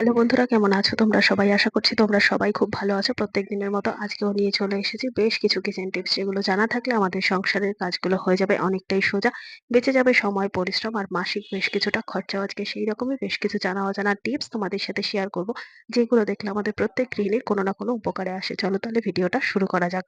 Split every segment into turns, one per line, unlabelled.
Hello বন্ধুরা, কেমন আছো তোমরা সবাই? আশা করছি তোমরা সবাই খুব ভালো আছো। প্রত্যেক দিনের মতো আজকেও নিয়ে চলে এসেছি বেশ কিছু কিচেন টিপস, যেগুলো জানা থাকলে আমাদের সংসারের কাজগুলো হয়ে যাবে অনেকটাই সোজা। বেঁচে যাবে সময়, পরিশ্রম আর মাসিক বেশ কিছুটা খরচাও আজকে সেই রকমই বেশ কিছু জানা অজানা টিপস তোমাদের সাথে শেয়ার করব, যেগুলো দেখলে আমাদের প্রত্যেক গৃহিণীর কোনো না কোনো উপকারে আসে। চলো তাহলে ভিডিওটা শুরু করা যাক।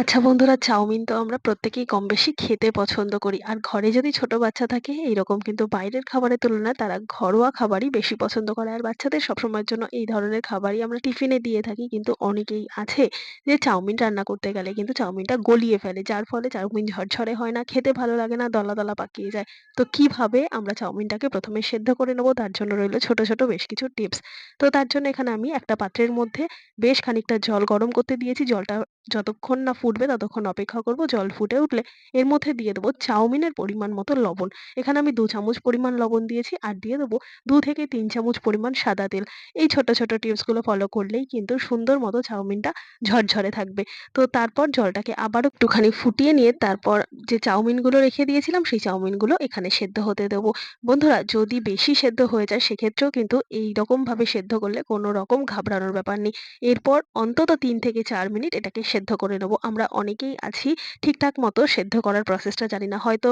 আচ্ছা বন্ধুরা, চাউমিন তো আমরা প্রত্যেকেই কম বেশি খেতে পছন্দ করি। আর ঘরে যদি ছোট বাচ্চা থাকে, এইরকম কিন্তু বাইরের খাবারের তুলনায় তারা ঘরোয়া খাবারই বেশি পছন্দ করে। আর বাচ্চাদের সবসময়ের জন্য এই ধরনের খাবারই আমরা টিফিনে দিয়ে থাকি। কিন্তু অনেকেই আছে যে চাউমিন রান্না করতে গেলে কিন্তু চাউমিনটা গলিয়ে ফেলে। যার ফলে চাউমিন ঝরঝরে হয় না, খেতে ভালো লাগে না, দলা দলা পাকিয়ে যায়। তো কীভাবে আমরা চাউমিনটাকে প্রথমে সেদ্ধ করে নেব? তার জন্য রইল ছোট ছোট বেশ কিছু টিপস। তো তার জন্য এখানে আমি একটা পাত্রের মধ্যে বেশ খানিকটা জল গরম করতে দিয়েছি। জলটা যতক্ষণ না ফুটবে ততক্ষণ অপেক্ষা করব। জল ফুটে উঠলে এর মধ্যে দিয়ে দেবো চাউমিনের পরিমাণ মতো লবণ। এখানে আমি দু চামচ পরিমাণ লবণ দিয়েছি। আর দিয়ে দেবো দু থেকে তিন চামচ পরিমাণ সাদা তেল। এই ছোট ছোট টিপসগুলো ফলো করলেই কিন্তু সুন্দর মতো চাউমিনটা ঝরঝরে থাকবে। তো তারপর জলটাকে আবারও একটুখানি ফুটিয়ে নিয়ে তারপর যে চাউমিনগুলো রেখে দিয়েছিলাম, সেই চাউমিনগুলো এখানে সেদ্ধ হতে দেবো। বন্ধুরা, যদি বেশি সেদ্ধ হয়ে যায়, সেক্ষেত্রেও কিন্তু এইরকম ভাবে সেদ্ধ করলে কোনো রকম ঘাবড়ানোর ব্যাপার নেই। এরপর অন্তত তিন থেকে চার মিনিট এটাকে সেদ্ধ করে নেব। আমরা অনেকেই আছি ঠিকঠাক মতো সেদ্ধ করার প্রসেসটা জানি না। হয়তো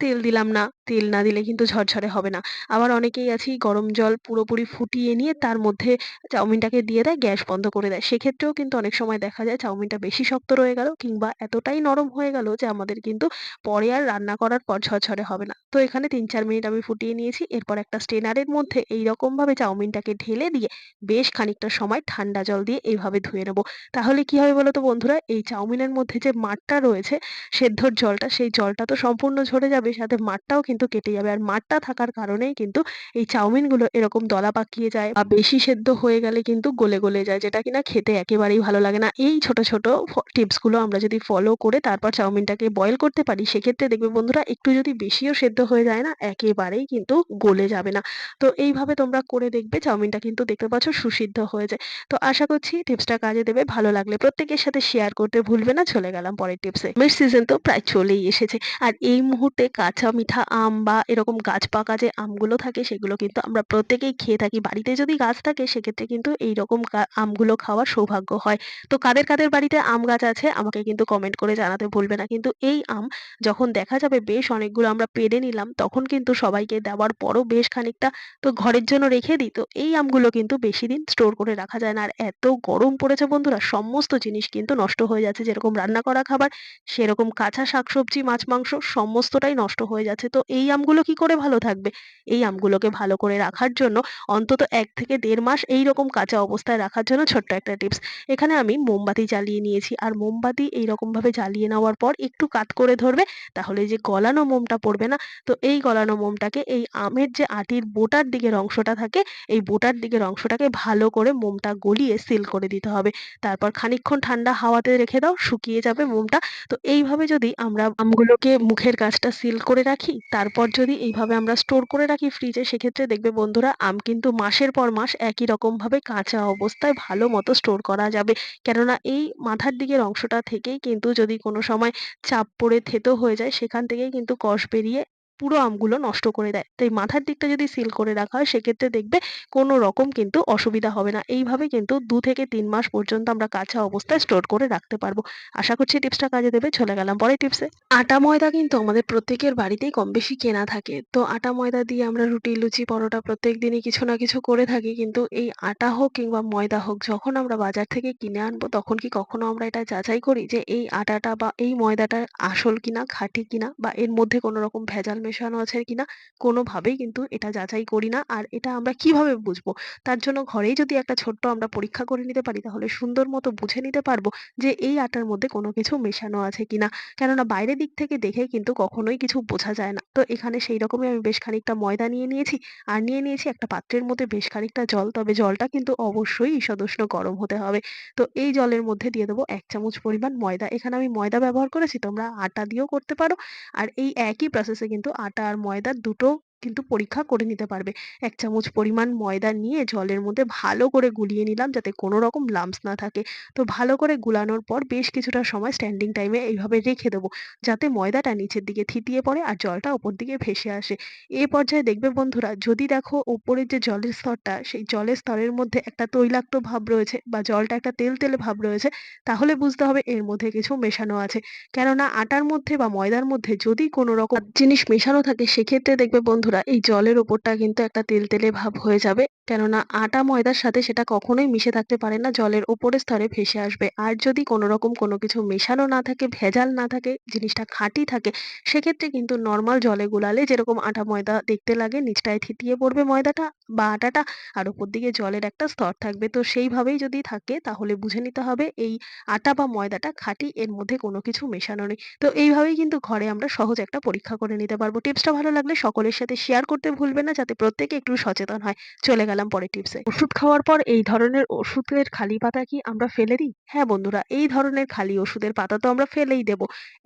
তেল দিলাম না, তেল না দিলে কিন্তু ঝরঝরে হবে না। আবার অনেকেই আছি, গরম জল পুরোপুরি ফুটিয়ে নিয়ে তার মধ্যে চাউমিনটাকে দিয়ে দেয়, গ্যাস বন্ধ করে দেয়। সেক্ষেত্রেও কিন্তু অনেক সময় দেখা যায় চাউমিনটা বেশি শক্ত রয়ে গেল কিংবা এতটাই নরম হয়ে গেল যে আমাদের কিন্তু পরে আর রান্না করার পর ঝরঝরে হবে না। তো এখানে তিন চার মিনিট আমি ফুটিয়ে নিয়েছি, এরপর একটা স্টেনারের মধ্যে এই ভাবে চাউমিনটাকে ঢেলে দিয়ে বেশ খানিকটা সময় ঠান্ডা জল দিয়ে এইভাবে ধুয়ে নেব। তাহলে কি হবে বলো তো বন্ধুরা? এই চাউমিনের মধ্যে যে মাঠটা রয়েছে, সেদ্ধর জলটা, সেই জলটা তো সম্পূর্ণ ঝরে যাবে। সাথে সাথে মাঠটাও কিন্তু কেটে যাবে। আর মাঠটা থাকার কারণেই কিন্তু এই চাউমিনগুলো এরকম দলা পাকিয়ে যায় বা বেশি সেদ্ধ হয়ে গেলে কিন্তু গলে গলে যায়, যেটা কিনা খেতে একেবারেই ভালো লাগে না। এই ছোট ছোট টিপসগুলো আমরা যদি ফলো করে তারপর চাউমিনটাকে বয়েল করতে পারি, সেক্ষেত্রে দেখবে বন্ধুরা একটু যদি বেশিও সেদ্ধ হয়ে যায় না, একেবারেই কিন্তু গলে যাবে না। তো এইভাবে তোমরা করে দেখবে, চাউমিনটা কিন্তু দেখতে পাচ্ছ সুসিদ্ধ হয়ে যায়। তো আশা করছি টিপসটা কাজে দেবে, ভালো লাগলে প্রত্যেকের সাথে শেয়ার করতে ভুলবে না, চলে গেলাম পরের টিপসে। আমের সিজন তো প্রায় চলেই এসেছে। আর এই মুহূর্তে কাঁচা মিঠা আম বা এরকম গাছ পাকা যে আমগুলো থাকে সেগুলো কিন্তু আমরা প্রত্যেকেই খেয়ে থাকি। বাড়িতে যদি গাছ থাকে সেক্ষেত্রে কিন্তু এইরকম আমগুলো খাওয়ার সৌভাগ্য হয়। তো কাদের কাদের বাড়িতে আম গাছ আছে আমাকে কিন্তু কমেন্ট করে জানাতে ভুলবে না। কিন্তু এই আম যখন দেখা যাবে বেশ অনেকগুলো আমরা পেড়ে নিলাম, তখন কিন্তু সবাইকে দেওয়ার পরও বেশ খানিকটা তো ঘরের জন্য রেখে দিই। তো এই আমগুলো কিন্তু বেশি দিন স্টোর করে রাখা যায় না। আর এত গরম পড়েছে বন্ধুরা, সমস্ত জিনিস কিন্তু নষ্ট হয়ে যাচ্ছে। যেরকম রান্না করা খাবার, সেরকম কাঁচা শাকসবজি, মাছ, মাংস, সমস্তটাই নষ্ট হয়ে যাচ্ছে। তো এই আমগুলো কি করে ভালো থাকবে? এই আমগুলোকে ভালো করে রাখার জন্য অন্তত এক থেকে দেড় মাস এই রকম কাঁচা অবস্থায় রাখার জন্য ছোট্ট একটা টিপস। এখানে আমি মোমবাতি জ্বালিয়ে নিয়েছি। আর মোমবাতি এইরকম ভাবে জ্বালিয়ে নেওয়ার পর একটু কাত করে ধরবে, তাহলে যে গলানো মোমটা পড়বে না, তো এই গলানো মোমটাকে এই আমের যে আটির বোটার দিকের অংশটা থাকে, এই বোটার দিকের অংশটাকে ভালো করে মোমটা গলিয়ে সিল করে দিতে হবে। তারপর খানিকক্ষণ ঠান্ডা হাওয়াতে রেখে দাও, শুকিয়ে যাবে মোমটা। তো এইভাবে যদি আমরা আমগুলোকে মুখের কাছটা সিল করে রাখি। তারপর যদি এইভাবে আমরা স্টোর করে রাখি ফ্রিজে সেক্ষেত্রে দেখবে বন্ধুরা, আম কিন্তু মাসের পর মাস একই রকমভাবে কাঁচা অবস্থায় ভালো মতো স্টোর করা যাবে। কেননা এই মাথার দিকের অংশটা থেকেই কিন্তু যদি কোনো সময় চাপ পড়ে, থেতো হয়ে যায়, সেখান থেকেই কিন্তু কষ বেরিয়ে পুরো আমগুলো নষ্ট করে দেয়। তাই মাথার দিকটা যদি সিল করে রাখা হয়, সেক্ষেত্রে দেখবে কোনো রকম কিন্তু অসুবিধা হবে না। এইভাবে কিন্তু দু থেকে তিন মাস পর্যন্ত আমরা কাঁচা অবস্থায় স্টোর করে রাখতে পারব। আশা করছি টিপসটা কাজে দেবে। চলে গেলাম পরের টিপসে আটা ময়দা কিন্তু আমাদের প্রত্যেকের বাড়িতেই কম বেশি কেনা থাকে। তো আটা ময়দা দিয়ে আমরা রুটি, লুচি, পরোটা প্রত্যেক দিনই কিছু না কিছু করে থাকি। কিন্তু এই আটা হোক কিংবা ময়দা হোক, যখন আমরা বাজার থেকে কিনে আনব, তখন কি কখনো আমরা এটা যাচাই করি যে এই আটাটা বা এই ময়দাটা আসল কিনা, খাঁটি কিনা বা এর মধ্যে কোনো রকম ভেজাল মেশানো আছে কিনা, কোনোভাবেই কিন্তু এটা যাচাই করি না। আর এটা আমরা কীভাবে বুঝব? তার জন্য ঘরেই যদি একটা ছোট্ট আমরা পরীক্ষা করে নিতে পারি, তাহলে সুন্দর মতো বুঝে নিতে পারব যে এই আটার মধ্যে কোনো কিছু মেশানো আছে কিনা। কেননা বাইরের দিক থেকে দেখে কিন্তু কখনোই কিছু বোঝা যায় না। তো এখানে সেই রকমই আমি বেশ খানিকটা ময়দা নিয়ে নিয়েছি। আর নিয়ে নিয়েছি একটা পাত্রের মধ্যে বেশ খানিকটা জল, তবে জলটা কিন্তু অবশ্যই ঈষদুষ্ণ গরম হতে হবে। তো এই জলের মধ্যে দিয়ে দেবো এক চামচ পরিমাণ ময়দা। এখানে আমি ময়দা ব্যবহার করেছি, তোমরা আটা দিয়েও করতে পারো। আর এই একই প্রসেসে কিন্তু আটা আর ময়দা দুটো কিন্তু পরীক্ষা করে নিতে পারবে। এক চামচ পরিমাণ ময়দা নিয়ে জলের মধ্যে ভালো করে গুলিয়ে নিলাম যাতে কোনো রকম লাম্পস না থাকে। তো ভালো করে গুলানোর পর বেশ কিছুটা সময় স্ট্যান্ডিং টাইমে এইভাবে রেখে দেবো। যাতে ময়দাটা নিচের দিকে থিতিয়ে পড়ে আর জলটা ওপর দিকে ভেসে আসে। এ পর্যায়ে দেখবে বন্ধুরা, যদি দেখো ওপরের যে জলের স্তরটা, সেই জলের স্তরের মধ্যে একটা তৈলাক্ত ভাব রয়েছে বা জলটা একটা তেল তেলতেলে ভাব রয়েছে, তাহলে বুঝতে হবে এর মধ্যে কিছু মেশানো আছে। কেননা আটার মধ্যে বা ময়দার মধ্যে যদি কোনো রকম জিনিস মেশানো থাকে, সেক্ষেত্রে দেখবে বন্ধুরা এই জলের ওপরটা কিন্তু একটা তেলতেলে ভাব হয়ে যাবে। কেননা আটা ময়দার সাথে সেটা কখনোই মিশে থাকতে পারে না জলের ওপরের স্তরে ভেসে আসবে। আর যদি কোনো রকম কোনো কিছু মেশানো না থাকে, ভেজাল না থাকে, জিনিসটা খাঁটি থাকে সেক্ষেত্রে কিন্তু নর্মাল জলে গুলালে যেরকম আটা ময়দা দেখতে লাগে নিচটায় থিতিয়ে পড়বে ময়দাটা বা আটাটা আর ওপর দিকে জলের একটা স্তর থাকবে। তো সেইভাবেই যদি থাকে তাহলে বুঝে নিতে হবে এই আটা বা ময়দাটা খাঁটি এর মধ্যে কোনো কিছু মেশানো নেই। তো এইভাবেই কিন্তু ঘরে আমরা সহজ একটা পরীক্ষা করে নিতে পারব। টিপসটা ভালো লাগলে সকলের সাথে শেয়ার করতে ভুলবে না যাতে প্রত্যেকে একটু সচেতন হয়। চলে গেলাম পরের টিপসে। ওষুধ খাওয়ার পর এই ধরনের ওষুধের খালি পাতা কি আমরা ফেলে দিই? হ্যাঁ বন্ধুরা, এই ধরনের খালি ওষুধের পাতা তো আমরা ফেলেই দেব।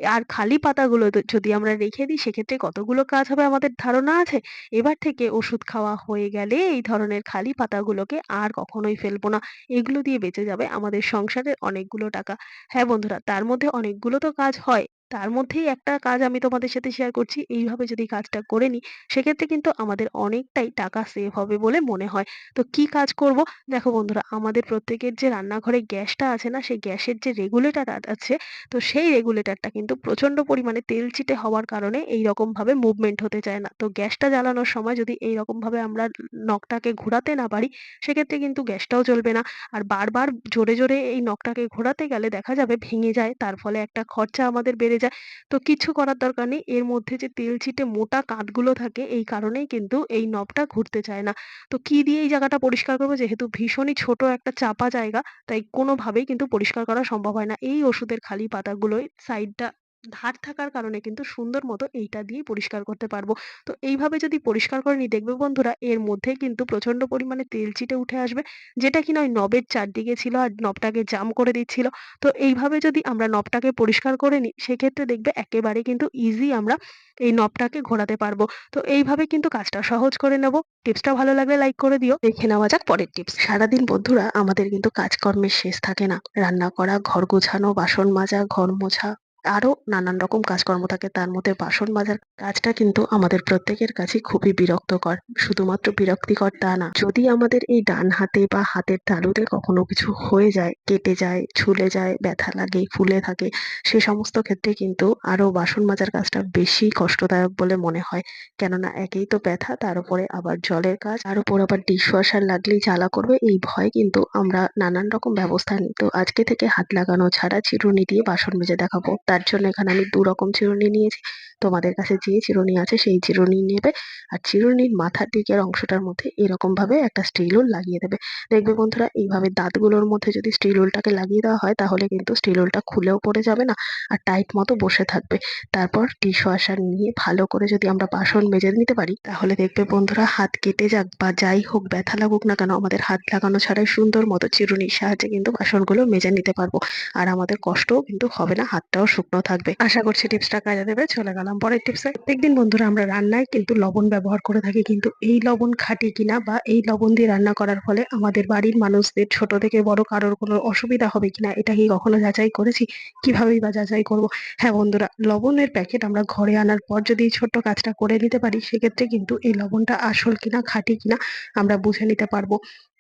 আর খালি পাতাগুলো যদি আমরা রেখে দিই সেক্ষেত্রে কতগুলো কাজ হবে আমাদের ধারণা আছে? এবার থেকে ওষুধ খাওয়া হয়ে গেলে এই ধরনের খালি পাতাগুলোকে আর কখনোই ফেলব না। এগুলো দিয়ে বেঁচে যাবে আমাদের সংসারের অনেকগুলো টাকা। হ্যাঁ বন্ধুরা, তার মধ্যে অনেকগুলো তো কাজ হয়। তার মধ্যেই একটা কাজ আমি তোমাদের সাথে শেয়ার করছি। এইভাবে যদি কাজটা করে নিই, সেক্ষেত্রে কিন্তু আমাদের অনেকটাই টাকা সেভ হবে বলে মনে হয়। তো কি কাজ করব? দেখো বন্ধুরা, আমাদের প্রত্যেকের যে রান্নাঘরে গ্যাসটা আছে না, সেই গ্যাসের যে রেগুলেটর আছে, তো সেই রেগুলেটরটা কিন্তু প্রচণ্ড পরিমাণে তেল তেলচিটে হওয়ার কারণে এইরকমভাবে মুভমেন্ট হতে চায় না। তো গ্যাসটা জ্বালানোর সময় যদি এইরকমভাবে আমরা নখটাকে ঘোরাতে না পারি, সেক্ষেত্রে কিন্তু গ্যাসটাও জ্বলবে না। আর বারবার জোরে, জোরে এই নখটাকে ঘোরাতে গেলে দেখা যাবে ভেঙে যায়। তার ফলে একটা খরচা আমাদের বেড়ে যায়। তো কিছু করার দরকার নেই। এর মধ্যে যে তেল ছিটে মোটা কাঠগুলো থাকে এই কারণেই কিন্তু এই নবটা ঘুরতে চায় না। তো কি দিয়ে এই জায়গাটা পরিষ্কার করব যেহেতু ভীষণই ছোট একটা চাপা জায়গা, তাই কোনোভাবেই কিন্তু পরিষ্কার করা সম্ভব হয় না। এই ওষুধের খালি পাতাগুলোই সাইডটা ধার থাকার কারণে কিন্তু সুন্দর মতো এইটা দিয়েই পরিষ্কার করতে পারব। তো এইভাবে যদি পরিষ্কার করে নিই দেখবে বন্ধুরা এর মধ্যে কিন্তু প্রচণ্ড পরিমাণে তেলচিটে উঠে আসবে। যেটা কিনা ওই নবের চারদিকে ছিল আর নবটাকে জাম করে দিচ্ছিল। তো এইভাবে যদি আমরা নবটাকে পরিষ্কার করে নিই সেক্ষেত্রে দেখবে একেবারে কিন্তু ইজি আমরা এই নবটাকে ঘোরাতে পারব। তো এইভাবে কিন্তু কাজটা সহজ করে নেব। টিপসটা ভালো লাগলে লাইক করে দিও। দেখে নেওয়া যাক পরের টিপস। সারাদিন বন্ধুরা আমাদের কিন্তু কাজকর্মের শেষ থাকে না। রান্না করা, ঘর গোছানো, বাসন মাজা, ঘর মোছা আরও নানান রকম কাজকর্ম থাকে। তার মধ্যে বাসন মাজার কাজটা কিন্তু আমাদের প্রত্যেকের কাছেই খুবই বিরক্তকর। শুধুমাত্র বিরক্তিকর তা না। যদি আমাদের এই ডান হাতে বা হাতের তালুতে কখনো কিছু হয়ে যায়, কেটে যায়, ছুলে যায়, ব্যথা লাগে, ফুলে থাকে, সে সমস্ত ক্ষেত্রে কিন্তু আরও বাসন মাজার কাজটা বেশি কষ্টদায়ক বলে মনে হয়। কেননা একেই তো ব্যথা তার উপরে আবার জলের কাজ, তার উপর আবার ডিশওয়াশার লাগলেই জ্বালা করবে। এই ভয় কিন্তু আমরা নানান রকম ব্যবস্থা নিই। তো আজকে থেকে হাত লাগানো ছাড়া চিরুনি দিয়ে বাসন মেজে দেখাবো। তার জন্য এখানে আমি দু রকম চিরুনি নিয়েছি। তোমাদের কাছে যে চিরুনি আছে সেই চিরুনি নেবে। আর চিরুনির মাথার দিকের অংশটার মধ্যে এরকমভাবে একটা স্টিল উল লাগিয়ে দেবে। দেখবে বন্ধুরা, এইভাবে দাঁতগুলোর মধ্যে যদি স্টিল উলটাকে লাগিয়ে দেওয়া হয়, তাহলে কিন্তু স্টিল উলটা খুলেও পড়ে যাবে না আর টাইট মতো বসে থাকবে। তারপর ডিশওয়াশার নিয়ে ভালো করে যদি আমরা বাসন মেজে নিতে পারি, তাহলে দেখবে বন্ধুরা, হাত কেটে যাক বা যাই হোক, ব্যথা লাগুক না কেন, আমাদের হাত লাগানো ছাড়াই সুন্দর মতো চিরুনির সাহায্যে কিন্তু বাসনগুলো মেজে নিতে পারব। আর আমাদের কষ্টও কিন্তু হবে না, হাতটাও শুকনো থাকবে। আশা করছি টিপসটা কাজে দেবে। চলে গেলাম পরের টিপসে। প্রত্যেকদিন বন্ধুরা আমরা রান্নায় কিন্তু লবণ ব্যবহার করে থাকি, কিন্তু এই লবণ খাটি কিনা বা এই লবণ দিয়ে রান্না করার ফলে আমাদের বাড়ির মানুষদের, ছোট থেকে বড় কারোর কোনো অসুবিধা হবে কিনা, এটা কি কখনো যাচাই করেছি? কিভাবেই বা যাচাই করব? হ্যাঁ বন্ধুরা, লবণের প্যাকেট আমরা ঘরে আনার পর যদি ছোট্ট কাজটা করে নিতে পারি, সেক্ষেত্রে কিন্তু এই লবণটা আসল কিনা, খাঁটি কিনা আমরা বুঝে নিতে পারব।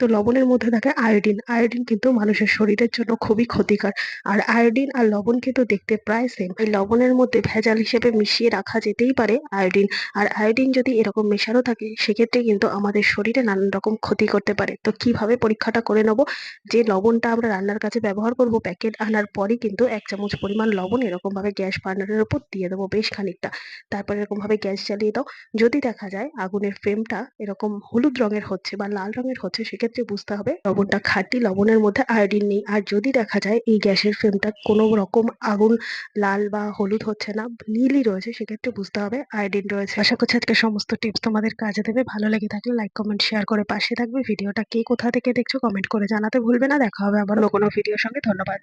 তো লবণের মধ্যে থাকে আয়োডিন। আয়োডিন কিন্তু মানুষের শরীরের জন্য খুবই ক্ষতিকর। আর আয়োডিন আর লবণ কিন্তু দেখতে প্রায় সেম। এই লবণের মধ্যে ভেজাল হিসেবে মিশিয়ে রাখা যেতেই পারে আয়োডিন। আর আয়োডিন যদি এরকম মেশানো থাকে, সেক্ষেত্রে কিন্তু আমাদের শরীরে নানান রকম ক্ষতি করতে পারে। তো কীভাবে পরীক্ষাটা করে নেব? যে লবণটা আমরা রান্নার কাছে ব্যবহার করব, প্যাকেট আনার পরই কিন্তু এক চামচ পরিমাণ লবণ এরকমভাবে গ্যাস বার্নারের উপর দিয়ে দেবো বেশ খানিকটা। তারপর এরকমভাবে গ্যাস জ্বালিয়ে দাও। যদি দেখা যায় আগুনের ফ্লেমটা এরকম হলুদ রঙের হচ্ছে বা লাল রঙের হচ্ছে, সেক্ষেত্রে বুঝতে হবে লবণটা খাঁটি লবণের মধ্যে আয়োডিন নেই। আর যদি দেখা যায় এই গ্যাসের ফ্লেমটা কোনো রকম আগুন লাল বা হলুদ হচ্ছে না, নীলই রয়েছে সেক্ষেত্রে বুঝতে হবে আয়োডিন রয়েছে। আশা করছি আজকে সমস্ত টিপস তোমাদের কাজে দেবে। ভালো লেগে থাকলে লাইক, কমেন্ট, শেয়ার করে পাশে থাকবে। ভিডিওটা কে কোথা থেকে দেখছ কমেন্ট করে জানাতে ভুলবে না। দেখা হবে আবার কোনো ভিডিওর সঙ্গে। ধন্যবাদ।